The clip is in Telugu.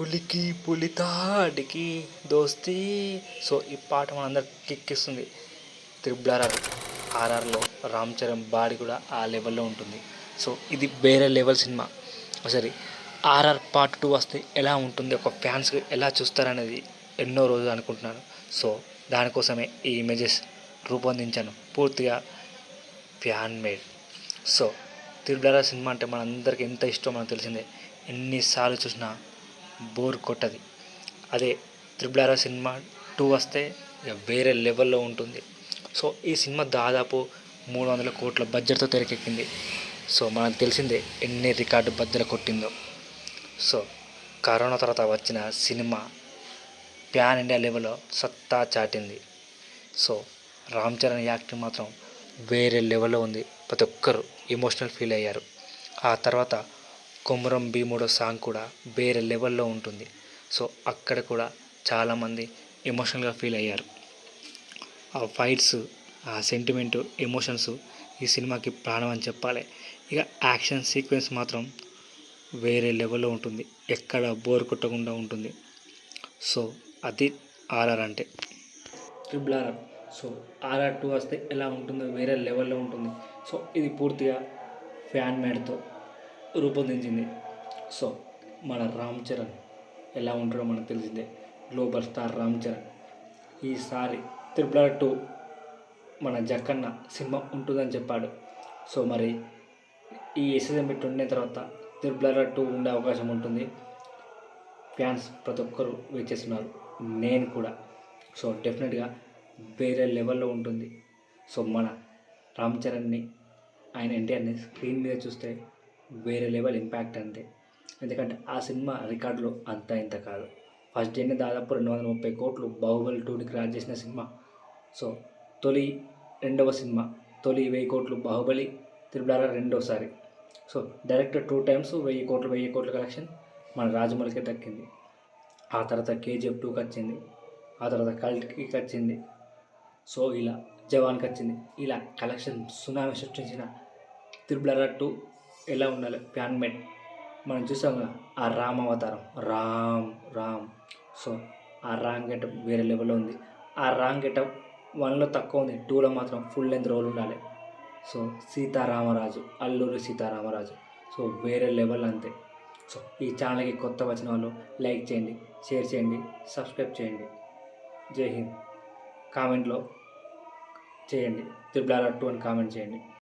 పులికి పులితాడికి దోస్తీ. సో ఈ పాట మనందరికి కిక్కిస్తుంది. త్రిబుల్ ఆర్ఆర్ ఆర్ఆర్లో రామ్ చరణ్ బాడీ కూడా ఆ లెవెల్లో ఉంటుంది. సో ఇది వేరే లెవెల్ సినిమా. సరే ఆర్ఆర్ పార్ట్ టూ వస్తే ఎలా ఉంటుంది? ఒక ఫ్యాన్స్ ఎలా చూస్తారనేది ఎన్నో రోజులు అనుకుంటున్నాను సో దానికోసమే ఈ ఇమేజెస్ రూపొందించాను. పూర్తిగా ఫ్యాన్ మేడ్. సో త్రిబుల్ సినిమా అంటే మనందరికీ ఎంత ఇష్టం మనకు తెలిసిందే. ఎన్నిసార్లు చూసినా బోర్ కొట్టది. అదే త్రిబుల్ ఆర్ సినిమా టూ వస్తే ఇక వేరే లెవెల్లో ఉంటుంది. సో ఈ సినిమా దాదాపు మూడు వందల కోట్ల బడ్జెట్తో తెరకెక్కింది. సో మనకు తెలిసిందే ఎన్ని రికార్డు బద్దలు కొట్టిందో. సో కరోనా తర్వాత వచ్చిన సినిమా ప్యాన్ ఇండియా లెవెల్లో సత్తా చాటింది. సో రామ్ చరణ్ యాక్టింగ్ మాత్రం వేరే లెవెల్లో ఉంది. ప్రతి ఒక్కరు ఎమోషనల్ ఫీల్ అయ్యారు. ఆ తర్వాత కొమురం భీముడో సాంగ్ కూడా వేరే లెవెల్లో ఉంటుంది. సో అక్కడ కూడా చాలామంది ఎమోషనల్గా ఫీల్ అయ్యారు. ఆ ఫైట్స్ ఆ సెంటిమెంట్ ఎమోషన్స్ ఈ సినిమాకి ప్రాణం అని చెప్పాలి. ఇక యాక్షన్ సీక్వెన్స్ మాత్రం వేరే లెవెల్లో ఉంటుంది. ఎక్కడ బోర్ కొట్టకుండా ఉంటుంది. సో అది ఆర్ఆర్ అంటే. Triple RR so RR two వస్తే ఎలా ఉంటుందో వేరే లెవెల్లో ఉంటుంది. సో ఇది పూర్తిగా ఫ్యాన్ మేడ్తో రూపొందించింది. సో మన రామ్ చరణ్ ఎలా ఉంటాడో మనకు తెలిసిందే. Global star Ram Charan. ఈసారి త్రిబుల్ ఆర్ టూ మన జక్కన్న సినిమా ఉంటుందని చెప్పాడు. సో మరి ఈ ఎస్ఎస్ఎం పెట్టి ఉండిన తర్వాత త్రిబుల్ ఆర్ టూ ఉండే అవకాశం ఉంటుంది. ఫ్యాన్స్ ప్రతి ఒక్కరు వెయిట్ చేస్తున్నారు. నేను కూడా. సో డెఫినెట్గా వేరే లెవెల్లో ఉంటుంది. సో మన రామ్ చరణ్ని ఆయన ఎన్టీఆర్ని స్క్రీన్ మీద చూస్తే వేరే లెవెల్ ఇంపాక్ట్ అంతే ఎందుకంటే ఆ సినిమా రికార్డులో అంత ఇంత కాదు. ఫస్ట్ డేనే దాదాపు రెండు వందల ముప్పై కోట్లు బాహుబలి టూని క్రాస్ చేసిన సినిమా. సో తొలి రెండవ సినిమా తొలి వెయ్యి కోట్లు బాహుబలి త్రిపుల రెండోసారి. సో డైరెక్ట్ టూ టైమ్స్ వెయ్యి కోట్లు వెయ్యి కోట్ల కలెక్షన్ మన రాజమౌళికి దక్కింది ఆ తర్వాత కేజీఎఫ్ టూకి వచ్చింది. ఆ తర్వాత కల్ట్కి వచ్చింది. సో ఇలా జవాన్కి వచ్చింది. ఇలా కలెక్షన్ సునామీ సృష్టించిన త్రిబుల్ టూ ఎలా ఉండాలి? ఫ్యాన్ మేడ్ మనం చూసాం కదా ఆ రామ్ అవతారం. రామ్ రామ్. సో ఆ రామ్ గెటప్ వేరే లెవెల్లో ఉంది. ఆ రామ్ గెటప్ వన్లో తక్కువ ఉంది. టూలో మాత్రం ఫుల్ లెంత్ రోల్ ఉండాలి. సో సీతారామరాజు అల్లూరి సీతారామరాజు. సో వేరే లెవెల్ అంతే. సో ఈ ఛానల్కి కొత్త వచ్చిన వాళ్ళు లైక్ చేయండి షేర్ చేయండి సబ్స్క్రైబ్ చేయండి. జై హింద్. కామెంట్లో చేయండి. త్రిబుల్ ఆర్ టూ అని కామెంట్ చేయండి.